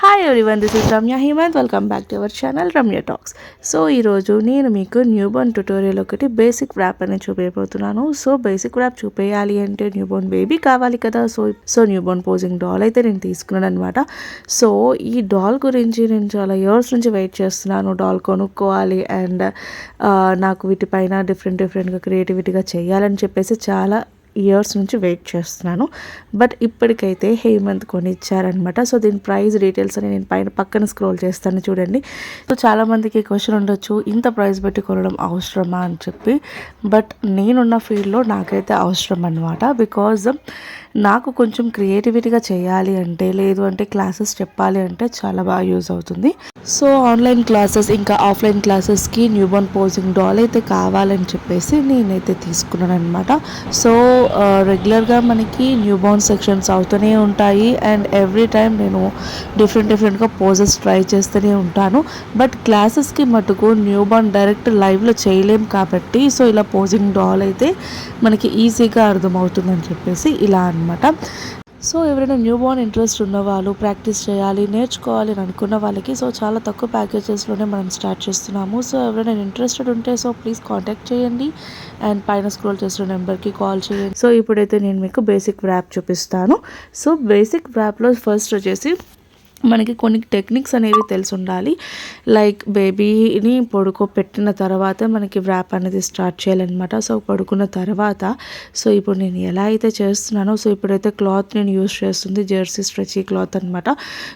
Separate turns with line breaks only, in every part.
Hi everyone this is Ramya Himanth welcome back to our channel Ramya talks so ఈరోజు నేను మీకు newborn tutorial ఒకటి basic wrap అనేది చూపించబోతున్నాను సో బేసిక్ ర్యాప్ చూపేయాలి అంటే న్యూబోర్న్ బేబీ కావాలి కదా. So so newborn posing doll అయితే నేను తీసుకున్నాను అనమాట సో ఈ డాల్ గురించి నేను చాలా ఇయర్స్ నుంచి వెయిట్ చేస్తున్నాను. డాల్ కొనుక్కోవాలి అండ్ uh, నాకు వీటిపైన డిఫరెంట్ డిఫరెంట్గా క్రియేటివిటీగా చేయాలని చెప్పేసి చాలా ఇయర్స్ నుంచి వెయిట్ చేస్తున్నాను. బట్ ఇప్పటికైతే హేమంత్ కొని ఇచ్చారనమాట సో దీని ప్రైస్ డీటెయిల్స్ అని నేను పైన పక్కన స్క్రోల్ చేస్తాను చూడండి. సో చాలామందికి క్వశ్చన్ ఉండొచ్చు ఇంత ప్రైస్ పెట్టి కొనడం అవసరమా అని చెప్పి. బట్ నేనున్న ఫీల్డ్లో నాకైతే అవసరం అనమాట బికాజ్ నాకు కొంచెం క్రియేటివిటీగా చేయాలి అంటే లేదు అంటే క్లాసెస్ చెప్పాలి అంటే చాలా బాగా యూజ్ అవుతుంది. సో ఆన్లైన్ క్లాసెస్ ఇంకా ఆఫ్లైన్ క్లాసెస్కి న్యూబోర్న్ పోజింగ్ డాల్ అయితే కావాలని చెప్పేసి నేనైతే తీసుకున్నాను అనమాట సో రెగ్యులర్గా మనకి న్యూబోర్న్ సెక్షన్స్ అవుతూనే ఉంటాయి. అండ్ ఎవ్రీ టైం నేను డిఫరెంట్ డిఫరెంట్గా పోజెస్ ట్రై చేస్తూనే ఉంటాను. బట్ క్లాసెస్కి మటుకు న్యూబోర్న్ డైరెక్ట్ లైవ్లో చేయలేం కాబట్టి సో ఇలా పోజింగ్ డాల్ అయితే మనకి ఈజీగా అర్థమవుతుందని చెప్పేసి ఇలా అనమాట సో ఎవరైనా న్యూ బోర్న్ ఇంట్రెస్ట్ ఉన్న వాళ్ళు ప్రాక్టీస్ చేయాలి నేర్చుకోవాలి అని అనుకున్న వాళ్ళకి సో చాలా తక్కువ ప్యాకేజెస్లోనే మనం స్టార్ట్ చేస్తున్నాము. సో ఎవరైనా ఇంట్రెస్టెడ్ ఉంటే సో ప్లీజ్ కాంటాక్ట్ చేయండి. అండ్ పైన స్క్రోల్ చేసిన నెంబర్కి కాల్ చేయండి. సో ఇప్పుడైతే నేను మీకు బేసిక్ వ్యాప్ చూపిస్తాను. సో బేసిక్ వ్యాప్లో ఫస్ట్ వచ్చేసి మనకి కొన్ని టెక్నిక్స్ అనేవి తెలిసి ఉండాలి లైక్ బేబీని పడుకోపెట్టిన తర్వాత మనకి వ్రాప్ అనేది స్టార్ట్ చేయాలన్నమాట. సో పడుకున్న తర్వాత సో ఇప్పుడు నేను ఎలా అయితే చేస్తున్నానో సో ఇప్పుడైతే క్లాత్ నేను యూస్ చేస్తుంది జెర్సీ స్ట్రెచీ క్లాత్ అనమాట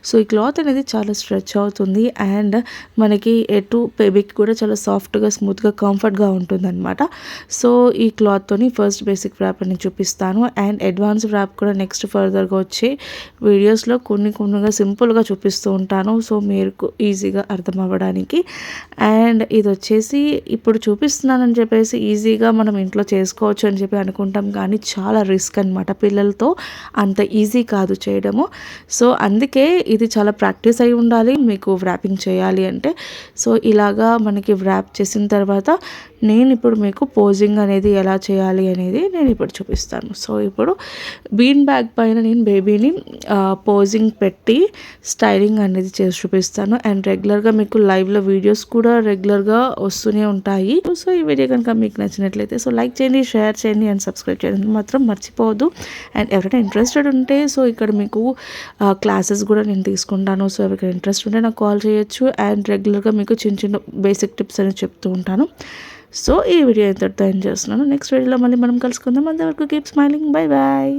సో ఈ క్లాత్ అనేది చాలా స్ట్రెచ్ అవుతుంది అండ్ మనకి ఎటు బేబీకి కూడా చాలా సాఫ్ట్గా స్మూత్గా కంఫర్ట్గా ఉంటుంది అనమాట సో ఈ క్లాత్తోని ఫస్ట్ బేసిక్ వ్రాప్ అని చూపిస్తాను. అండ్ అడ్వాన్స్ వ్రాప్ కూడా నెక్స్ట్ ఫర్దర్గా వచ్చే వీడియోస్లో కొన్ని కొన్నిగా సింపుల్ సింపుల్గా చూపిస్తూ ఉంటాను. సో మీరు ఈజీగా అర్థం అవ్వడానికి అండ్ ఇది వచ్చేసి ఇప్పుడు చూపిస్తున్నానని చెప్పేసి ఈజీగా మనం ఇంట్లో చేసుకోవచ్చు అని చెప్పి అనుకుంటాం. కానీ చాలా రిస్క్ అనమాట పిల్లలతో అంత ఈజీ కాదు చేయడము. సో అందుకే ఇది చాలా ప్రాక్టీస్ అయి ఉండాలి. మీకు వ్రాపింగ్ చేయాలి అంటే. సో ఇలాగా మనకి వ్రాప్ చేసిన తర్వాత నేను ఇప్పుడు మీకు పోజింగ్ అనేది ఎలా చేయాలి అనేది నేను ఇప్పుడు చూపిస్తాను. సో ఇప్పుడు బీన్ బ్యాగ్ పైన నేను బేబీని పోజింగ్ పెట్టి స్టైలింగ్ అనేది చేసి చూపిస్తాను. అండ్ రెగ్యులర్గా మీకు లైవ్లో వీడియోస్ కూడా రెగ్యులర్గా వస్తూనే ఉంటాయి. సో ఈ వీడియో కనుక మీకు నచ్చినట్లయితే సో లైక్ చేయండి షేర్ చేయండి అండ్ సబ్స్క్రైబ్ చేయండి. మాత్రం మర్చిపోవద్దు. అండ్ ఎవరైనా ఇంట్రెస్టెడ్ ఉంటే సో ఇక్కడ మీకు క్లాసెస్ కూడా నేను తీసుకుంటాను. సో ఎవరికైనా ఇంట్రెస్ట్ ఉంటే నాకు కాల్ చేయొచ్చు. అండ్ రెగ్యులర్గా మీకు చిన్న చిన్న బేసిక్ టిప్స్ అనేది చెప్తూ ఉంటాను. సో ఈ వీడియో ఎంతటితో ఎండ్ చేస్తున్నాను. నెక్స్ట్ వీడియోలో మళ్ళీ మనం కలుసుకుందాం. అంతవరకు కీప్ స్మైలింగ్ బై బాయ్